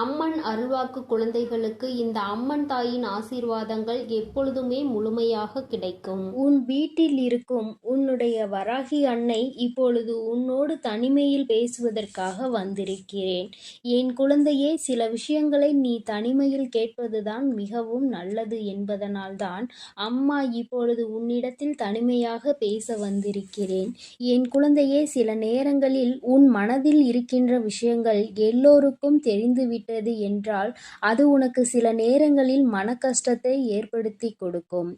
அம்மன் அருள்வாக்கு குழந்தைகளுக்கு இந்த அம்மன் தாயின் ஆசீர்வாதங்கள் எப்பொழுதுமே முழுமையாக கிடைக்கும். உன் வீட்டில் இருக்கும் உன்னுடைய வராகி அன்னை இப்பொழுது உன்னோடு தனிமையில் பேசுவதற்காக வந்திருக்கிறேன். என் குழந்தையே சில விஷயங்களை நீ தனிமையில் கேட்பதுதான் மிகவும் நல்லது என்பதனால்தான் அம்மா இப்பொழுது உன்னிடத்தில் தனிமையாக பேச வந்திருக்கிறேன். என் குழந்தையே சில நேரங்களில் உன் மனதில் இருக்கின்ற விஷயங்கள் எல்லோருக்கும் தெரிந்துவிட்டு விட்டது என்றால் அது உனக்கு சில நேரங்களில் மன கஷ்டத்தை ஏற்படுத்தி கொடுக்கும்.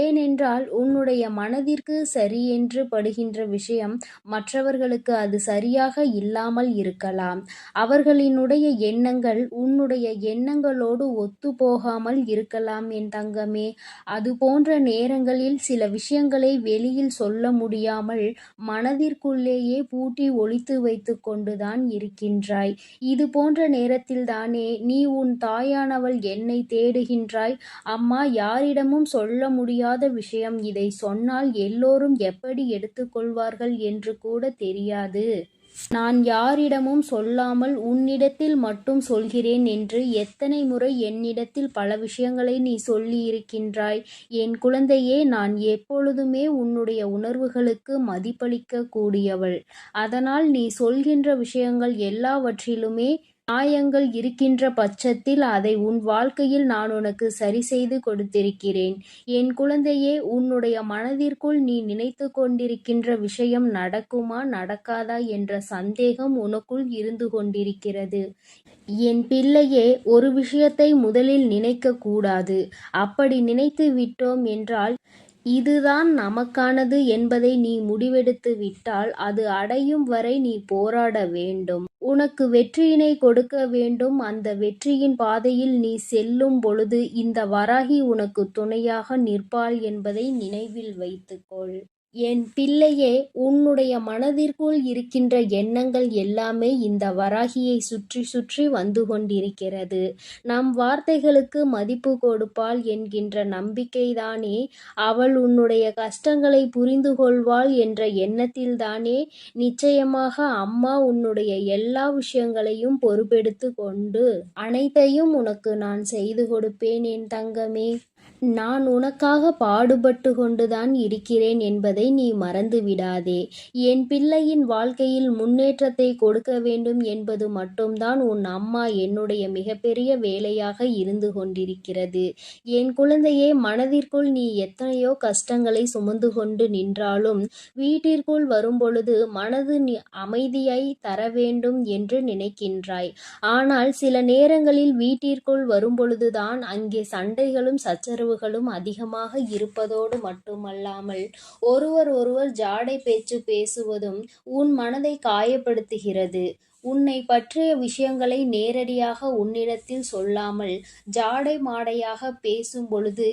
ஏனென்றால் உன்னுடைய மனதிற்கு சரி என்று படுகின்ற விஷயம் மற்றவர்களுக்கு அது சரியாக இல்லாமல் இருக்கலாம். அவர்களினுடைய எண்ணங்கள் உன்னுடைய எண்ணங்களோடு ஒத்து போகாமல் இருக்கலாம் என் தங்கமே. அது போன்ற நேரங்களில் சில விஷயங்களை வெளியில் சொல்ல முடியாமல் மனதிற்குள்ளேயே பூட்டி ஒழித்து வைத்து கொண்டுதான் இருக்கின்றாய். இது போன்ற நேரத்தில் தானே நீ உன் தாயானவள் என்னை தேடுகின்றாய். அம்மா யாரிடமும் சொல்ல முடியாத விஷயம் இதை சொன்னால் எல்லோரும் எப்படி எடுத்துக்கொள்வார்கள் என்று கூட தெரியாது. நான் யாரிடமும் சொல்லாமல் உன்னிடத்தில் மட்டும் சொல்கிறேன் என்று எத்தனை முறை என்னிடத்தில் பல விஷயங்களை நீ சொல்லியிருக்கின்றாய். என் குழந்தையே நான் எப்பொழுதுமே உன்னுடைய உணர்வுகளுக்கு மதிப்பளிக்க கூடியவள் அதனால் நீ சொல்கின்ற விஷயங்கள் எல்லாவற்றிலுமே நியாயங்கள் இருக்கின்ற பட்சத்தில் அதை உன் வாழ்க்கையில் நான் உனக்கு சரி செய்து கொடுத்திருக்கிறேன். என் குழந்தையே உன்னுடைய மனதிற்குள் நீ நினைத்து கொண்டிருக்கின்ற விஷயம் நடக்குமா நடக்காதா என்ற சந்தேகம் உனக்குள் இருந்து கொண்டிருக்கிறது. என் பிள்ளையே ஒரு விஷயத்தை முதலில் நினைக்க கூடாது. அப்படி நினைத்து விட்டோம் என்றால் இதுதான் நமக்கானது என்பதை நீ முடிவெடுத்து விட்டால் அது அடையும் வரை நீ போராட வேண்டும். உனக்கு வெற்றியினை கொடுக்க வேண்டும். அந்த வெற்றியின் பாதையில் நீ செல்லும் பொழுது இந்த வராகி உனக்கு துணையாக நிற்பாள் என்பதை நினைவில் வைத்துக்கொள். என் பிள்ளையே உன்னுடைய மனதிற்குள் இருக்கின்ற எண்ணங்கள் எல்லாமே இந்த வராகியை சுற்றி சுற்றி வந்து கொண்டிருக்கிறது. நம் வார்த்தைகளுக்கு மதிப்பு கொடுப்பாள் என்கின்ற நம்பிக்கைதானே அவள் உன்னுடைய கஷ்டங்களை புரிந்து கொள்வாள் என்ற எண்ணத்தில்தானே நிச்சயமாக அம்மா உன்னுடைய எல்லா விஷயங்களையும் பொறுப்பெடுத்து கொண்டு அனைத்தையும் உனக்கு நான் செய்து கொடுப்பேன் என் தங்கமே. நான் உனக்காக பாடுபட்டு கொண்டுதான் இருக்கிறேன் என்பதை நீ மறந்து விடாதே என் பிள்ளையின் வாழ்க்கையில் முன்னேற்றத்தை கொடுக்க வேண்டும் என்பது மட்டும்தான் உன் அம்மா என்னுடைய மிகப்பெரிய வேலையாக இருந்து கொண்டிருக்கிறது. என் குழந்தையே மனதிற்குள் நீ எத்தனையோ கஷ்டங்களை சுமந்து கொண்டு நின்றாலும் வீட்டிற்குள் வரும்பொழுது மனது அமைதியை தர வேண்டும் என்று நினைக்கின்றாய். ஆனால் சில நேரங்களில் வீட்டிற்குள் வரும்பொழுதுதான் அங்கே சண்டைகளும் சச்சரவு உணர்வுகளும் அதிகமாக இருப்பதோடு மட்டுமல்லாமல் ஒருவர் ஒருவர் ஜாடை பேச்சு பேசுவதும் உன் மனதை காயப்படுத்துகிறது. உன்னை பற்றிய விஷயங்களை நேரடியாக உன்னிடத்தில் சொல்லாமல் ஜாடை மாடையாக பேசும் பொழுது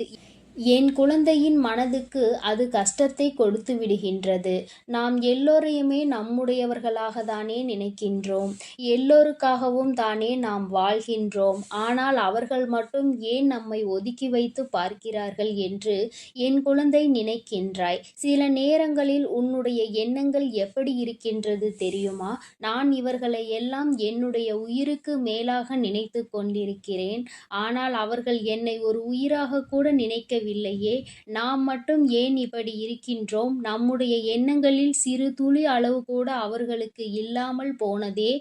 என் குழந்தையின் மனதுக்கு அது கஷ்டத்தை கொடுத்து விடுகின்றது. நாம் எல்லோரையுமே நம்முடையவர்களாக தானே நினைக்கின்றோம். எல்லோருக்காகவும் தானே நாம் வாழ்கின்றோம். ஆனால் அவர்கள் மட்டும் ஏன் நம்மை ஒதுக்கி வைத்து பார்க்கிறார்கள் என்று என் குழந்தை நினைக்கின்றாய். சில நேரங்களில் உன்னுடைய எண்ணங்கள் எப்படி இருக்கின்றது தெரியுமா? நான் இவர்களை எல்லாம் என்னுடைய உயிருக்கு மேலாக நினைத்து கொண்டிருக்கிறேன். ஆனால் அவர்கள் என்னை ஒரு உயிராக கூட நினைக்க முடியவில்லையே. நாம் மட்டும் ஏன் இப்படி இருக்கின்றோம்? நம்முடைய எண்ணங்களில் சிறு துளி அளவு கூட அவர்களுக்கு இல்லாமல் போனதே.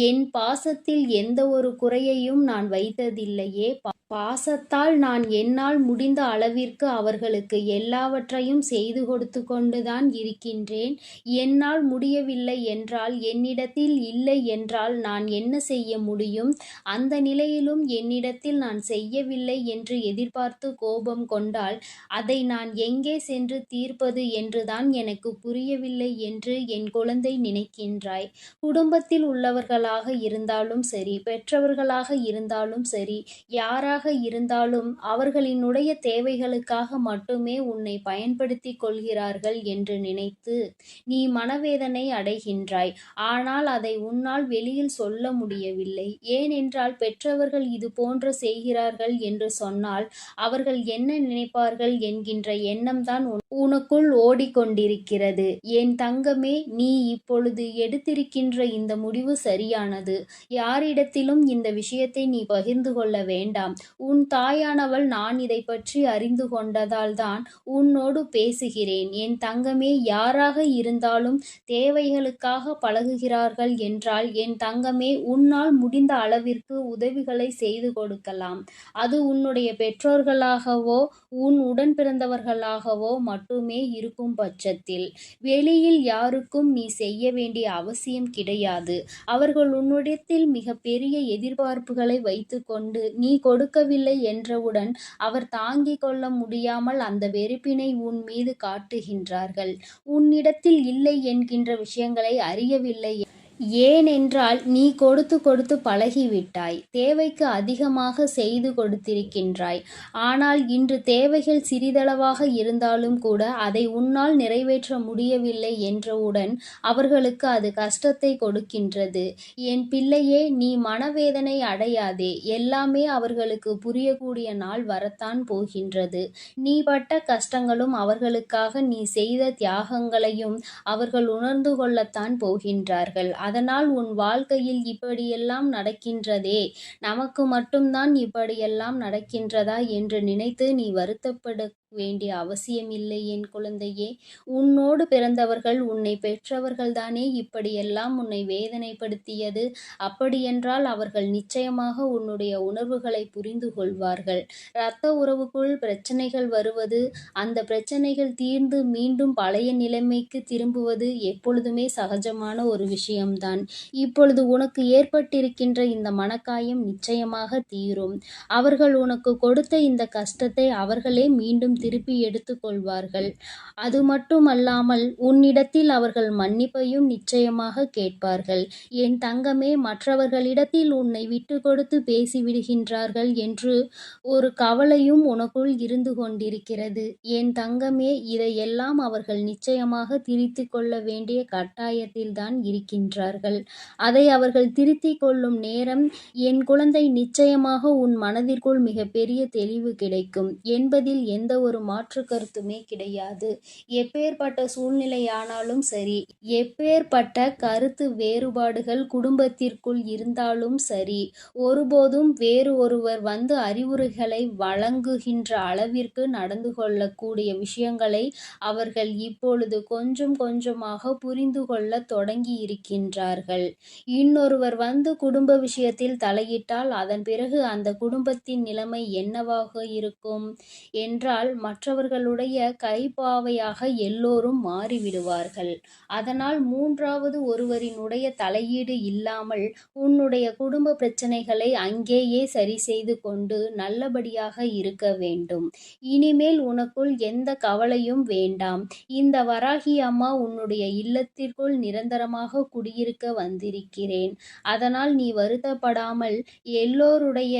என் பாசத்தில் எந்த ஒரு குறையையும் நான் வைத்ததில்லையே. பாசத்தால் நான் என்னால் முடிந்த அளவிற்கு அவர்களுக்கு எல்லாவற்றையும் செய்து கொடுத்து கொண்டுதான் இருக்கின்றேன். என்னால் முடியவில்லை என்றால் என்னிடத்தில் இல்லை என்றால் நான் என்ன செய்ய முடியும்? அந்த நிலையிலும் என்னிடத்தில் நான் செய்யவில்லை என்று எதிர்பார்த்து கோபம் கொண்டால் அதை நான் எங்கே சென்று தீர்ப்பது என்றுதான் எனக்கு புரியவில்லை என்று என் குழந்தை நினைக்கின்றாய். குடும்பத்தில் உள்ளவர்களாக இருந்தாலும் சரி பெற்றவர்களாக இருந்தாலும் சரி யாரால் யாராக இருந்தாலும் அவர்களினுடைய தேவைகளுக்காக மட்டுமே உன்னை பயன்படுத்தி கொள்கிறார்கள் என்று நினைத்து நீ மனவேதனை அடைகின்றாய். ஆனால் அதை உன்னால் வெளியில் சொல்ல முடியவில்லை. ஏனென்றால் பெற்றவர்கள் இது போன்ற செய்கிறார்கள் என்று சொன்னால் அவர்கள் என்ன நினைப்பார்கள் என்கின்ற எண்ணம்தான் உனக்குள் ஓடிக்கொண்டிருக்கிறது. என் தங்கமே நீ இப்பொழுது எடுத்திருக்கின்ற இந்த முடிவு சரியானது. யாரிடத்திலும் இந்த விஷயத்தை நீ பகிர்ந்து கொள்ள வேண்டாம். உன் தாயானவள் நான் இதை பற்றி அறிந்து கொண்டதால் தான் உன்னோடு பேசுகிறேன். என் தங்கமே யாராக இருந்தாலும் தேவைகளுக்காக பழகுகிறார்கள் என்றால் என் தங்கமே உன்னால் முடிந்த அளவிற்கு உதவிகளை செய்து கொடுக்கலாம். அது உன்னுடைய பெற்றோர்களாகவோ உன் உடன் பிறந்தவர்களாகவோ மட்டுமே இருக்கும் பட்சத்தில் வெளியில் யாருக்கும் நீ செய்ய வேண்டிய அவசியம் கிடையாது. அவர்கள் உன்னிடத்தில் மிகப்பெரிய எதிர்பார்ப்புகளை வைத்துக்கொண்டு நீ கொடுக்கவில்லை என்றவுடன் அவர் தாங்கிக் கொள்ள முடியாமல் அந்த வெறுப்பினை உன் மீது காட்டுகின்றார்கள். உன்னிடத்தில் இல்லை என்கின்ற விஷயங்களை அறியவில்லை ஏனென்றால் நீ கொடுத்து கொடுத்து பழகிவிட்டாய். தேவைக்கு அதிகமாக செய்து கொடுத்திருக்கின்றாய். ஆனால் இன்று தேவைகள் சிறிதளவாக இருந்தாலும் கூட அதை உன்னால் நிறைவேற்ற முடியவில்லை என்றவுடன் அவர்களுக்கு அது கஷ்டத்தை கொடுக்கின்றது. என் பிள்ளையே நீ மனவேதனை அடையாதே. எல்லாமே அவர்களுக்கு புரியக்கூடிய நாள் வரத்தான் போகின்றது. நீ பட்ட கஷ்டங்களும் அவர்களுக்காக நீ செய்த தியாகங்களையும் அவர்கள் உணர்ந்து கொள்ளத்தான் போகின்றார்கள். அதனால் உன் வாழ்க்கையில் இப்படியெல்லாம் நடக்கின்றதே. நமக்கு மட்டும்தான் இப்படியெல்லாம் நடக்கின்றதா என்று நினைத்து நீ வருத்தப்பட வேண்டிய அவசியமில்லை என் குழந்தையே. உன்னோடு பிறந்தவர்கள் உன்னை பெற்றவர்கள்தானே. இப்படியெல்லாம் உன்னை வேதனைப்படுத்தியது. அப்படியென்றால் அவர்கள் நிச்சயமாக உன்னுடைய உணர்வுகளை புரிந்து கொள்வார்கள். இரத்த உறவுக்குள் பிரச்சனைகள் வருவது அந்த பிரச்சனைகள் தீர்ந்து மீண்டும் பழைய நிலைமைக்கு திரும்புவது எப்பொழுதுமே சகஜமான ஒரு விஷயம்தான். இப்பொழுது உனக்கு ஏற்பட்டிருக்கின்ற இந்த மனக்காயம் நிச்சயமாக தீரும். அவர்கள் உனக்கு கொடுத்த இந்த கஷ்டத்தை அவர்களே மீண்டும் திருப்பி எடுத்துக்கொள்வார்கள். அது மட்டுமல்லாமல் உன்னிடத்தில் அவர்கள் மன்னிப்பையும் நிச்சயமாக கேட்பார்கள். என் தங்கமே மற்றவர்களிடத்தில் உன்னை விட்டு கொடுத்து பேசிவிடுகின்றார்கள் என்று ஒரு கவலையும் உனக்குள் இருந்து கொண்டிருக்கிறது. என் தங்கமே இதையெல்லாம் அவர்கள் நிச்சயமாக திரித்து கொள்ள வேண்டிய கட்டாயத்தில்தான் இருக்கின்றார்கள். அதை அவர்கள் திருத்தி கொள்ளும் நேரம் என் குழந்தை நிச்சயமாக உன் மனதிற்குள் மிகப்பெரிய தெளிவு கிடைக்கும். என்பதில் எந்த ஒரு மாற்று கருத்துமே கிடையாது. எப்பேற்பட்ட சூழ்நிலையானாலும் சரி எப்பேற்பட்ட கருத்து வேறுபாடுகள் குடும்பத்திற்குள் இருந்தாலும் சரி ஒருபோதும் வேறு ஒருவர் வந்து அறிவுரைகளை வழங்குகின்ற அளவிற்கு நடந்து கொள்ளக்கூடிய விஷயங்களை அவர்கள் இப்பொழுது கொஞ்சம் கொஞ்சமாக புரிந்து கொள்ள தொடங்கி இருக்கின்றார்கள் இன்னொருவர் வந்து குடும்ப விஷயத்தில் தலையிட்டால் அதன் பிறகு அந்த குடும்பத்தின் நிலைமை என்னவாக இருக்கும்? என்றால் மற்றவர்களுடைய கைப்பாவையாக எல்லோரும் மாறிவிடுவார்கள். அதனால் மூன்றாவது ஒருவரினுடைய தலையீடு இல்லாமல் உன்னுடைய குடும்ப பிரச்சனைகளை அங்கேயே சரி செய்து கொண்டு நல்லபடியாக இருக்க வேண்டும். இனிமேல் உனக்குள் எந்த கவலையும் வேண்டாம். இந்த வராகி அம்மா உன்னுடைய இல்லத்திற்குள் நிரந்தரமாக குடியிருக்க வந்திருக்கிறேன். அதனால் நீ வருத்தப்படாமல் எல்லோருடைய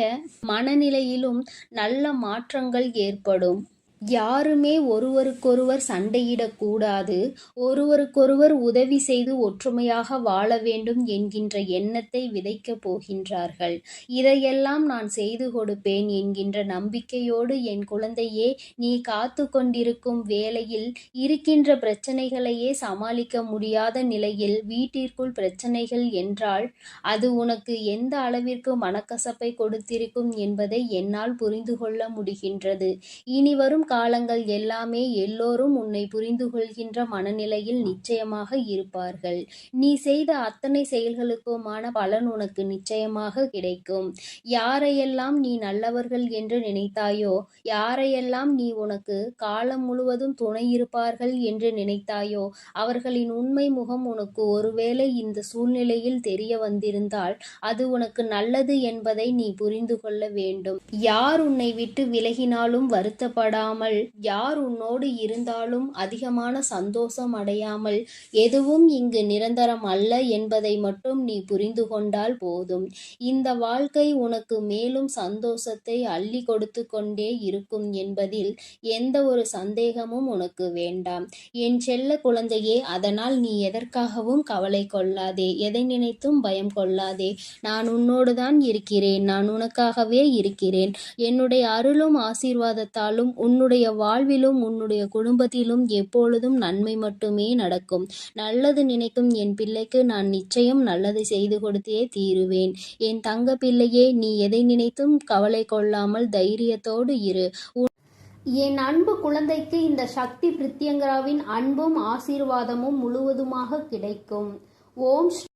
மனநிலையிலும் நல்ல மாற்றங்கள் ஏற்படும். யாருமே ஒருவருக்கொருவர் சண்டையிடக்கூடாது. ஒருவருக்கொருவர் உதவி செய்து ஒற்றுமையாக வாழ வேண்டும் என்கின்ற எண்ணத்தை விதைக்கப் போகின்றார்கள். இதையெல்லாம் நான் செய்து கொடுப்பேன் என்கின்ற நம்பிக்கையோடு என் குழந்தையே நீ காத்து கொண்டிருக்கும் வேளையில் இருக்கின்ற பிரச்சனைகளையே சமாளிக்க முடியாத நிலையில் வீட்டிற்குள் பிரச்சனைகள் என்றால் அது உனக்கு எந்த அளவிற்கு மனக்கசப்பை கொடுத்திருக்கும் என்பதை என்னால் புரிந்து கொள்ள முடிகின்றது. இனி வரும் காலங்கள் எல்லாமே எல்லோரும் உன்னை புரிந்து கொள்கின்ற மனநிலையில் நிச்சயமாக இருப்பார்கள். நீ செய்த அத்தனை செயல்களுக்குமான பலன் உனக்கு நிச்சயமாக கிடைக்கும். யாரையெல்லாம் நீ நல்லவர்கள் என்று நினைத்தாயோ யாரையெல்லாம் நீ உனக்கு காலம் முழுவதும் துணை இருப்பார்கள் என்று நினைத்தாயோ அவர்களின் உண்மை முகம் உனக்கு ஒருவேளை இந்த சூழ்நிலையில் தெரிய வந்திருந்தால் அது உனக்கு நல்லது என்பதை நீ புரிந்து கொள்ள வேண்டும். யார் உன்னை விட்டு விலகினாலும் வருத்தப்படாமல் யார் உன்னோடு இருந்தாலும் அதிகமான சந்தோஷம் அடையாமல் எதுவும் இங்கு நிரந்தரம் அல்ல என்பதை மட்டும் நீ புரிந்து கொண்டால் போதும். இந்த வாழ்க்கை உனக்கு மேலும் சந்தோஷத்தை அள்ளி கொடுத்து கொண்டே இருக்கும் என்பதில் எந்த ஒரு சந்தேகமும் உனக்கு வேண்டாம். என் செல்ல குழந்தையே அதனால் நீ எதற்காகவும் கவலை கொள்ளாதே எதை நினைத்தும் பயம் கொள்ளாதே. நான் உன்னோடு தான் இருக்கிறேன் நான் உனக்காகவே இருக்கிறேன். என்னுடைய அருளும் ஆசீர்வாதத்தாலும் உன்னுடைய உன்னுடைய வாழ்விலும் உன்னுடைய குடும்பத்திலும் எப்பொழுதும் நன்மை மட்டுமே நடக்கும். நல்லது நினைக்கும் என் பிள்ளைக்கு நான் நிச்சயம் நல்லதை செய்து கொடுத்தே தீருவேன். என் தங்க பிள்ளையே நீ எதை நினைத்தும் கவலை கொள்ளாமல் தைரியத்தோடு இரு. என் அன்பு குழந்தைக்கு இந்த சக்தி பிரித்யங்கராவின் அன்பும் ஆசீர்வாதமும் முழுவதுமாக கிடைக்கும். ஓம் ஸ்ரீ-